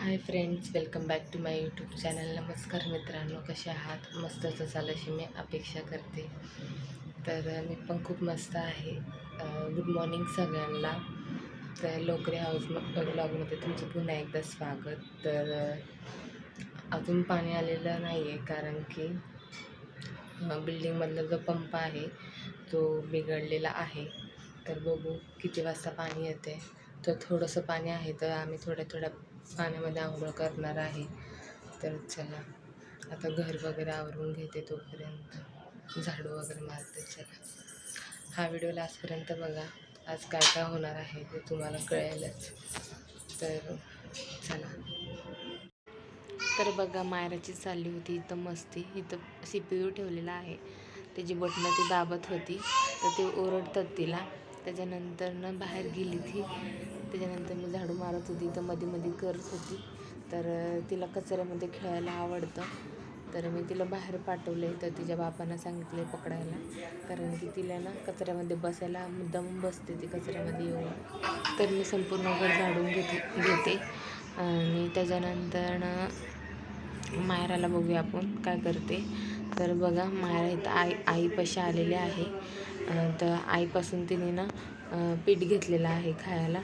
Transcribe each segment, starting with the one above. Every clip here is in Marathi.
Hi friends welcome back to my YouTube channel. नमस्कार मित्रांनो कसे आहात? मस्तच असाल अशी मी अपेक्षा करते. तर मी पण खूप मस्त आहे. गुड मॉर्निंग सगळ्यांना. तर लोकरी हाऊस ब्लॉगमध्ये तुमचं पुन्हा एकदा स्वागत. तर अजून पाणी आलेलं नाही आहे कारण की बिल्डिंगमधला जो पंप आहे तो बिघडलेला आहे. तर बघू किती वाजता पाणी येते तर थोडंसं पाणी आहे तर आम्ही थोड्या थोड्या पाण्यामध्ये आंघोळ करणार आहे. तर चला आता घर वगैरे आवरून घेते तोपर्यंत. झाडू वगैरे मारते चला. हा व्हिडिओ लास्टपर्यंत बघा. आज काय काय होणार आहे ते तुम्हाला कळेलच. तर चला. तर बघा मायराची चालली होती इथं मस्ती. इथं सी पी यू ठेवलेला आहे. त्याची बटणं ती दाबत होती. तर ते ओरडतात तिला. त्याच्यानंतरनं बाहेर गेली ती. त्याच्यानंतर मी झाडू मारत होती तर मध्ये मध्ये करत होती. तर तिला कचऱ्यामध्ये खेळायला आवडतं. तर मी तिला बाहेर पाठवले तर तिच्या बापांना सांगितले पकडायला. कारण की तिला ना कचऱ्यामध्ये बसायला मुद्दाम बसते ती कचऱ्यामध्ये येऊन. तर मी संपूर्ण घर झाडून घेते घेते. आणि त्याच्यानंतर मायराला बघूया आपण काय करते. तर बघा मायरा इथं आई आईपाशी आलेले आहे. तर आईपासून तिने ना पीठ घेतलेलं आहे खायला.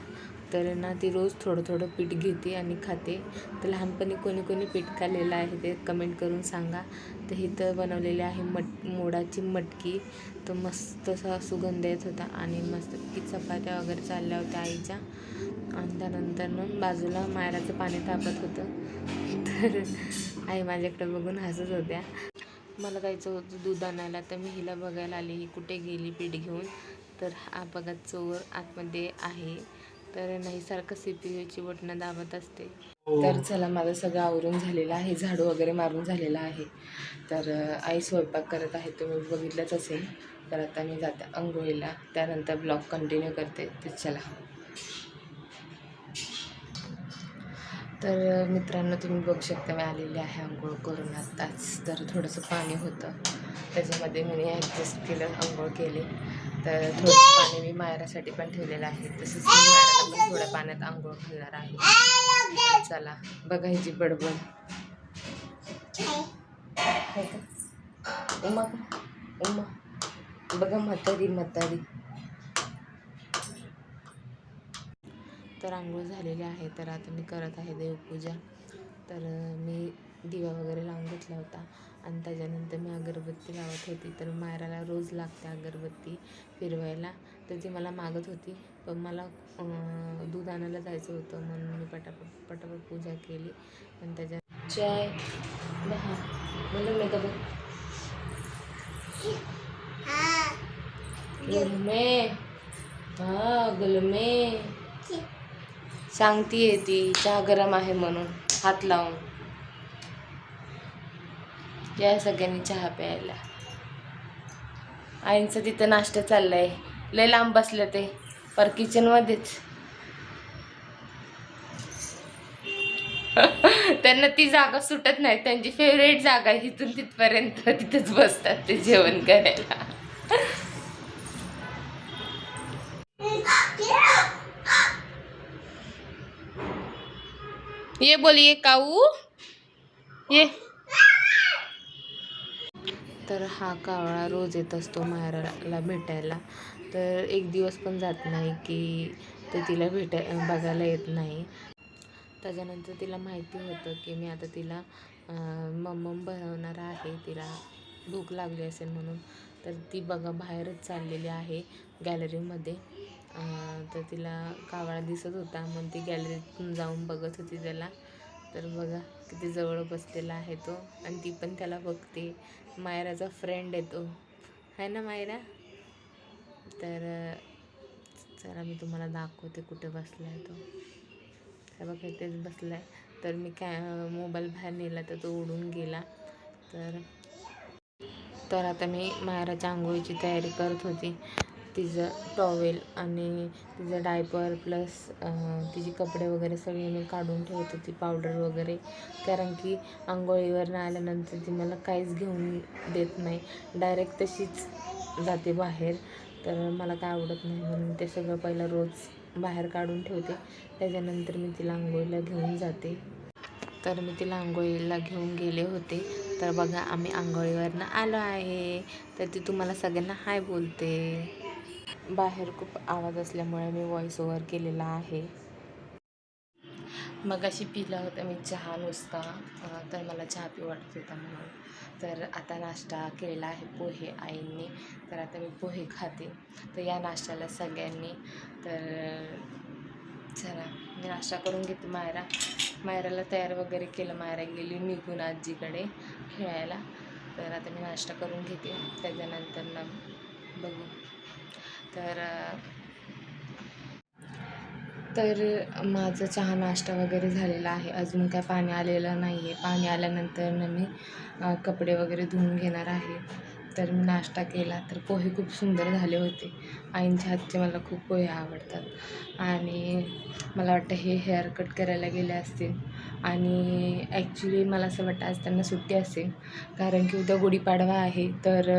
तर ना ती रोज थोडं थोडं पीठ घेते आणि खाते. तर लहानपणी कोणी कोणी पीठ खाल्लेलं आहे ते कमेंट करून सांगा. तर इथं बनवलेली आहे मट मोडाची मटकी. तर मस्त असा सुगंध येत होता आणि मस्त की चपात्या वगैरे चालल्या होत्या आईच्या. आणि त्यानंतर ना बाजूला मायराचं पाणी तापत होतं. तर आई माझ्याकडे बघून हसत होत्या. मला जायचं होतं दूध आणायला तर मी हिला बघायला आली. ही कुठे गेली पीठ घेऊन? तर हा बघा चोर आतमध्ये आहे. तर नाही सारखं सी पी यूची बटणं दाबत असते. तर चला माझं सगळं आवरून झालेलं आहे. झाडू वगैरे मारून झालेलं आहे. तर आई स्वयंपाक करत आहे. तुम्ही बघितलंच असेल. तर आता मी जाते अंघोळीला त्यानंतर ब्लॉग कंटिन्यू करते. तर चला. तर मित्रांनो तुम्ही बघू शकता मी आलेली आहे आंघोळ करून आत्ताच. तर थोडंसं पाणी होतं. त्याच्यामध्ये मी ॲडजस्ट केलं आंघोळ केली. तर थोडं पाणी मी मायरासाठी पण ठेवलेलं आहे. तसंच मी मायराला पण थोड्या पाण्यात आंघोळ घालणार आहे. चला बघा ह्याची बडबड. का? उमा उमा. बघा म्हातारी म्हातारी. तर आंघोळ झालेली आहे. तर आता मी करत आहे देवपूजा. तर मी दिवा वगैरे लावून घेतला होता. आणि त्याच्यानंतर मी अगरबत्ती लावत होती. तर मायराला रोज लागते अगरबत्ती फिरवायला. तर ती मला मागत होती. पण मला दूध आणायला जायचं होतं. म्हणून मी पटापट पटापट पूजा केली. आणि त्याच्या चाय दहा. म्हणून मी बघ. गुलमे. हा गुलमे. सांगतीये ती चहा गरम आहे म्हणून. हात लावून. या सगळ्यांनी चहा प्यायला. आईंचं तिथं नाश्ता चाललाय. लय लांब बसलं ते. पर किचनमध्येच. त्यांना ती जागा सुटत नाही. त्यांची फेवरेट जागा आहे इथून तिथपर्यंत. तिथंच बसतात ते जेवण करायला. ये बोलिए काऊ. ये. तर हा कावळा रोज येत असतो महाराला भेटायला. तर एक दिवस पण जात नाही की तो तिला भेटाय बघायला येत नाही. त्याच्यानंतर तिला माहिती होतं की मी आता तिला मम्मम बनवणार आहे. तिला भूक लागली असेल म्हणून. तर ती बघा बाहेरच चाललेली आहे गॅलरीमध्ये. तर तिला कावळा दिसत होता. म्हणून ती गॅलरीतून जाऊन बघत होती त्याला. तर बघा किती जवळ बसलेला आहे तो. आणि ती पण त्याला बघते. मायराचा फ्रेंड आहे तो. आहे ना मायरा? तर चला मी तुम्हाला दाखवते कुठे बसला आहे तो. हे बघा इथेच बसला आहे तर मी काय मोबाईल बाहेर नेला तर तो उडून गेला. तर तर आता मी मायराच्या आंघोळीची तयारी करत होती. तिचं टॉवेल आणि तिचं डायपर प्लस तिचे कपडे वगैरे सगळे मी काढून ठेवत होती पावडर वगैरे. कारण की आंघोळीवर आल्यानंतर ती मला काहीच घेऊन देत नाही. डायरेक्ट तशीच जाते बाहेर. तर मला काय आवडत नाही म्हणून ते सगळं पहिलं रोज बाहेर काढून ठेवते. त्याच्यानंतर मी तिला आंघोळीला घेऊन जाते. तर मी तिला आंघोळीला घेऊन गेले होते. तर बघा आम्ही आंघोळीवरनं आलो आहे. तर ती तुम्हाला सगळ्यांना हाय बोलते. बाहेर खूप आवाज असल्यामुळे मी व्हॉइस ओव्हर केलेला आहे. मग अशी पिला होता मी चहा नुसता तर मला चहा पिऊ वाटत होता म्हणून. तर आता नाश्ता केलेला आहे पोहे आईंनी तर आता मी पोहे खाते. तर या नाश्त्याला सगळ्यांनी तर चला मी नाश्ता करून घेते मायरा. मायराला तयार वगैरे केलं मायरा गेली निघून आजीकडे खेळायला. तर आता मी नाश्ता करून घेते. त्याच्यानंतर ना बघू. तर तर माझं चहा नाश्ता वगैरे झालेला आहे. अजून काय पाणी आलेलं नाही आहे पाणी आल्यानंतर ना मी कपडे वगैरे धुवून घेणार आहे. तर मी नाश्ता केला. तर पोहे खूप सुंदर झाले होते. आईंच्या हातचे मला खूप पोहे आवडतात. आणि मला वाटतं हे हेअर कट करायला गेले असतील. आणि ॲक्च्युली मला असं वाटतं आज त्यांना सुट्टी असेल. कारण की उद्या गुढीपाडवा आहे. तर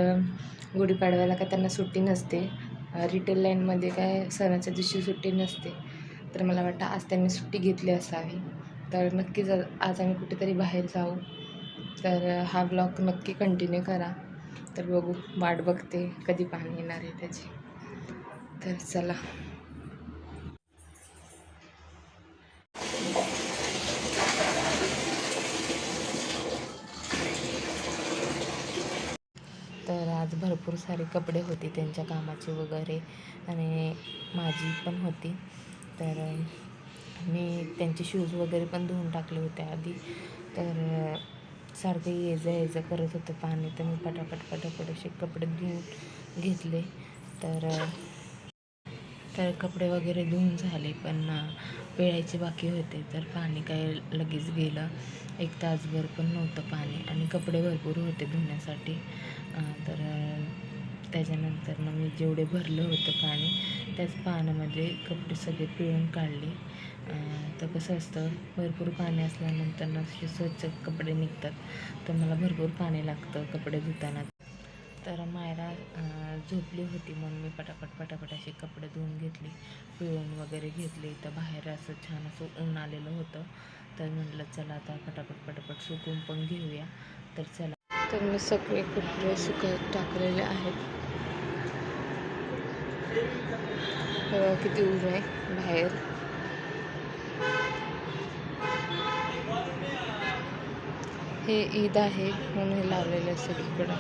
गुढीपाडव्याला काय त्यांना सुट्टी नसते. रिटेल लाईनमध्ये काय सणाच्या दिवशी सुट्टी नसते. तर मला वाटतं आज त्यांनी सुट्टी घेतली असावी. तर नक्कीच आज आज आम्ही कुठेतरी बाहेर जाऊ. तर हा ब्लॉग नक्की कंटिन्यू करा. तर बघू वाट बघते कधी पाणी येणार आहे त्याची. तर चला तर आज भरपूर सारे कपडे होते त्यांच्या कामाचे वगैरे आणि माझी पण होती. तर मी त्यांचे शूज वगैरे पण धुवून टाकले होते आधी. तर सारखं ये जा ये जा करत होतं पाणी. तर मी पटापट पटापट असे कपडे धुवून घेतले. तर तर कपडे वगैरे धुवून झाले. पण पिळायचे बाकी होते तर पाणी काय लगेच गेलं. एक तासभर पण नव्हतं पाणी आणि कपडे भरपूर होते धुण्यासाठी. तर त्याच्यानंतर मग मी जेवढे भरलं होतं पाणी त्याच पाण्यामध्ये कपडे सगळे पिळून काढले. तर कसं असतं भरपूर पाणी असल्यानंतर ना असे स्वच्छ कपडे निघतात. तर मला भरपूर पाणी लागतं कपडे धुताना. तर मायरा झोपली होती म्हणून मी पटापट पटापट असे कपडे धुवून घेतले पिळून वगैरे घेतले. तर बाहेर असं छान असं ऊन आलेलं होतं. तर म्हटलं चला आता पटापट पटापट सुकून पण घेऊया. तर चला. तर मी सगळे कपडे सुकत टाकलेले आहेत. बघा किती ऊन आहे बाहेर. हे ईद आहे म्हणून हे लावलेलं आहे सगळीकडं.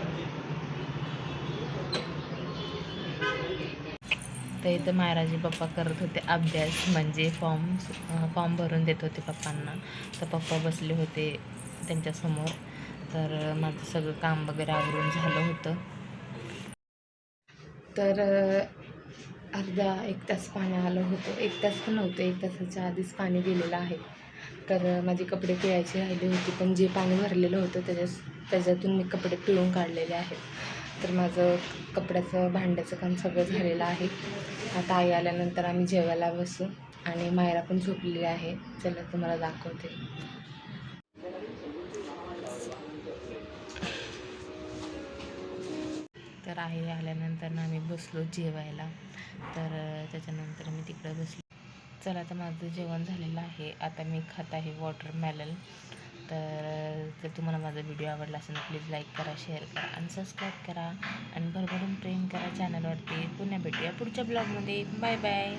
तर इथं महाराजी पप्पा करत होते अभ्यास म्हणजे फॉर्म फॉर्म भरून देत होते पप्पांना. तर पप्पा बसले होते त्यांच्यासमोर तर माझं सगळं काम वगैरे आवरून झालं होतं. तर अर्धा एक तास पाणी आलं होतं. एक तास पण नव्हतं एक तासाच्या आधीच पाणी गेलेलं आहे. तर माझे कपडे पिळायचे राहिले होते पण जे पाणी भरलेलं होतं त्याच्या त्याच्यातून मी कपडे पिळून काढलेले आहेत. तर माझं कपड्याचं भांड्याचं काम सगळं झालेलं आहे. आता आई आल्यानंतर आम्ही जेवायला बसू आणि मायरा पण झोपलेली आहे. चला तुम्हाला दाखवते. तर आई आल्यानंतर ना आम्ही बसलो जेवायला. तर त्याच्यानंतर मी तिकडे बसलो. चला आता माझं जेवण झालेलं आहे. आता मी खात आहे वॉटरमेलन. तर जर तुम्हाला माझा व्हिडिओ आवडला असेल तर प्लीज लाईक करा शेअर करा आणि सबस्क्राईब करा. आणि भरभरून प्रेम करा चॅनलवरती पुन्हा भेटूया पुढच्या ब्लॉगमध्ये बाय बाय